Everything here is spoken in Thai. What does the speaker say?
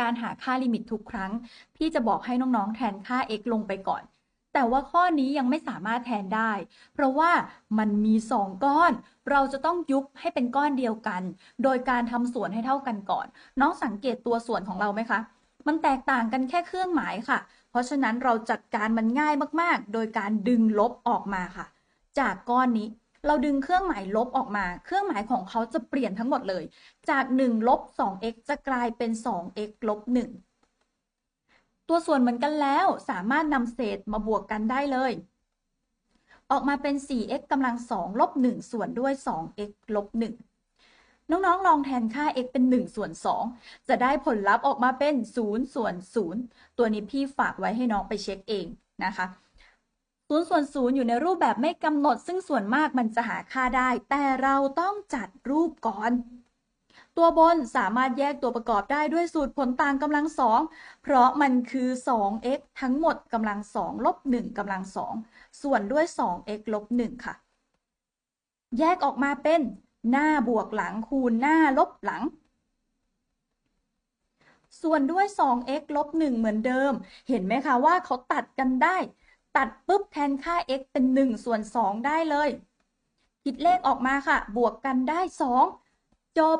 การหาค่าลิมิตทุกครั้ง พี่จะบอกให้น้องๆ แทนค่า x ลงไปก่อน แต่ว่าข้อนี้ยังไม่สามารถแทนได้ เพราะว่ามันมี 2 ก้อน เราจะต้องยุบให้เป็นก้อนเดียวกัน โดยการทำส่วนให้เท่ากันก่อน น้องสังเกตตัวส่วนของเราไหมคะ มันแตกต่างกันแค่เครื่องหมายค่ะ เพราะฉะนั้นเราจัดการมันง่ายมากๆ โดยการดึงลบออกมาค่ะ จากก้อนนี้ เราดึงเครื่องหมายลบออกมา เครื่องหมายของเขาจะเปลี่ยนทั้งหมดเลย จาก1ลบ 2x จะกลายเป็น 2x ลบ 1 ตัวส่วนเหมือนกันแล้วสามารถนำเศษมาบวกกันได้เลย ออกมาเป็น 4x กำลัง 2 ลบ 1 ส่วนด้วย 2x ลบ 1น้องๆ ลองแทนค่า x เป็น 1 ส่วน 2 จะได้ผลลัพธ์ออกมาเป็น 0 ส่วน 0 ตัวนี้พี่ฝากไว้ให้น้องไปเช็คเองนะคะ 0ส่วน0อยู่ในรูปแบบไม่กำหนด ซึ่งส่วนมากมันจะหาค่าได้ แต่เราต้องจัดรูปก่อน ตัวบนสามารถแยกตัวประกอบได้ด้วยสูตรผลต่างกำลังสองเพราะมันคือ 2x ทั้งหมดกำลังสองลบ1กำลังสองส่วนด้วย 2x ลบ1ค่ะ แยกออกมาเป็นหน้าบวกหลังคูณหน้าลบหลังส่วนด้วย 2x ลบ1เหมือนเดิม เห็นไหมคะว่าเขาตัดกันได้ ตัดปุ๊บแทนค่า x เป็น 1 ส่วน 2 ได้เลย คิดเลขออกมาค่ะ บวกกันได้ 2 จบ